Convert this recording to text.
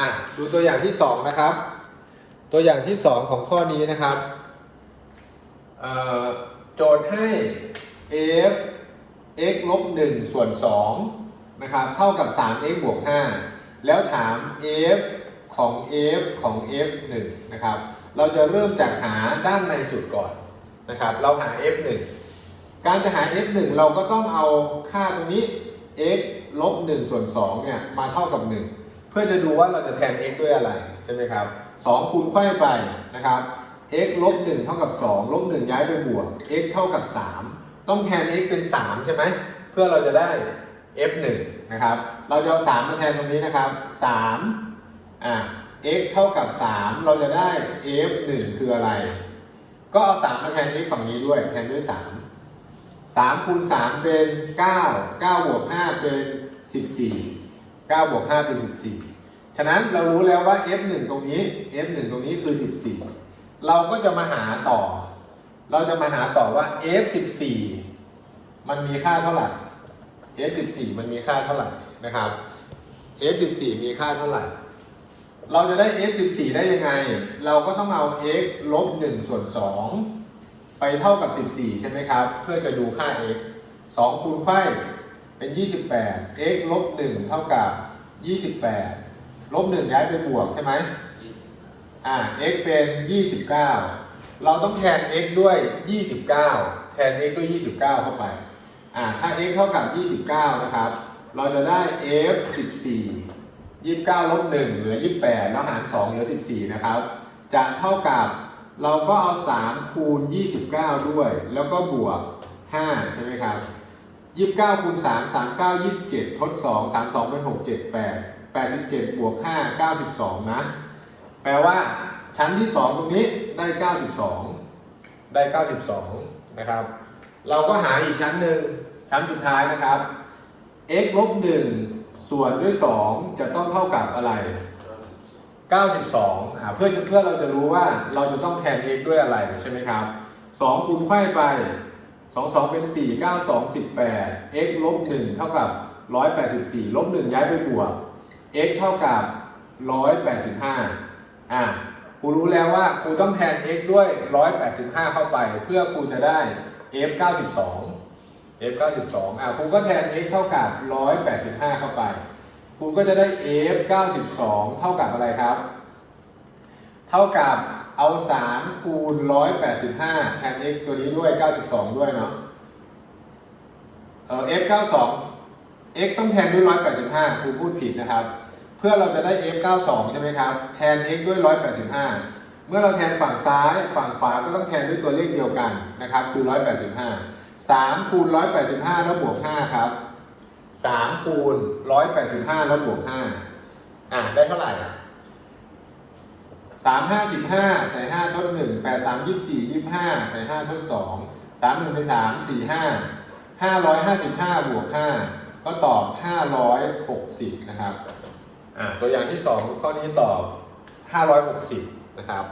อะดูตัวอย่างที่สองนะครับ ตัวอย่างที่สองของข้อนี้นะครับโจทย์ให้ f x ลบ1ส่วน2นะครับเท่ากับ 3x บวก 5 แล้วถาม f ของ f ของ f 1นะครับ เราจะเริ่มจากหาด้านในสุดก่อนนะครับ เราหา f 1การจะหา f 1เราก็ต้องเอาค่าตรงนี้ x ลบ1ส่วน2เนี่ยมาเท่ากับ 1 เพื่อจะดูว่าเราจะแทน x ด้วยอะไรใช่ไหมครับ2คูณไขว้ไปนะครับ x ลบ1เท่ากับ 2 ลบ 1 ย้ายไปบวก x เท่ากับ 3 ต้องแทน x เป็น 3 ใช่ไหม เพื่อเราจะได้ f 1 นะครับ เราจะเอา 3 มาแทนตรงนี้นะครับ3อะ x เท่ากับ 3 เราจะได้ f 1 คืออะไร ก็เอา 3 มาแทน x ฝั่งนี้ด้วย แทนด้วย 3 3คูณ3เป็น 9 9บวก5เป็น 14 9บวก5เป็น 14 ฉะนั้นเรารู้แล้วว่า f 1 ตรงนี้ f 1 ตรงนี้คือ 14 เราก็จะมาหาต่อ เราจะมาหาต่อว่า f 14 มันมีค่าเท่าไหร่ f 14 มันมีค่าเท่าไหร่นะครับ f 14 มีค่าเท่าไหร่ เราจะได้ f 14 ได้ยังไง เราก็ต้องเอา x ลบ1ส่วน 2 ไปเท่ากับ 14 ใช่ไหมครับ เพื่อจะดูค่า x 2คูณไขว้เป็น 28 x ลบ1เท่ากับ 28 ลบ1ย้ายไปบวกใช่ไหมอ่า x เป็น 29 เราต้องแทน x ด้วย 29 แทน x ด้วย 29 เข้าไป อ่า ถ้า x เท่ากับ 29 นะครับ เราจะได้ f 14 29ลบ1เหลือ 28 แล้วหาร 2 เหลือ 14 นะครับ จะเท่ากับเราก็เอา 3 คูณ 29 ด้วย แล้วก็บวก 5 ใช่ไหมครับ 29คูณ3 39 27ทด 2 32เป็น6 7 8 87 บวก 5 92 นะ แปลว่าชั้นที่ 2 ตรงนี้ได้ 92 ได้ 92 นะครับ เราก็หาอีกชั้นหนึ่งชั้นสุดท้ายนะครับ x ลบ1ส่วนด้วย 2 จะต้องเท่ากับอะไร 92อ่าเพื่อจะเพื่อเราจะรู้ว่าเราจะต้องแทน x ด้วยอะไรใช่ไหมครับ 2 คูณไขว้ไป 2 2 เป็น 4 9 2 18 x ลบ1เท่ากับ 184 ลบ 1 ย้ายไปบวก x เท่ากับ 185 อะครูรู้แล้วว่าครูต้องแทน x ด้วย 185 เข้าไป เพื่อครูจะได้ f 92 f 92 อะครูก็แทน x เท่ากับ 185 เข้าไป ครูก็จะได้ f 92 เท่ากับอะไรครับ เท่ากับเอา 3 คูณ 185 แทน x ตัวนี้ด้วย 92 ด้วยเนาะ เออ f 92 x ต้องแทนด้วย 185 ครูพูดผิดนะครับ เพื่อเราจะได้ f 92 ใช่ไหมครับ แทน x ด้วย 185 เมื่อเราแทนฝั่งซ้าย ฝั่งขวาก็ต้องแทนด้วยตัวเลขเดียวกันนะครับ คือ 185 3 คูณ 185 แล้วบวก 5 ครับ 3 คูณ 185 แล้วบวก 5 อะ ได้เท่าไหร่อะสามห้าสิบห้าใส่ห้าทดหนึ่งแปดสามยี่สิบสี่ยี่ห้าใส่ห้าทดสองสามหนึ่งเป็นสามสี่ห้าห้าร้อยห้าสิบห้าบวกห้า ก็ตอบห้าร้อยหกสิบนะครับ อ่าตัวอย่างที่สองข้อนี้ตอบห้าร้อยหกสิบนะครับ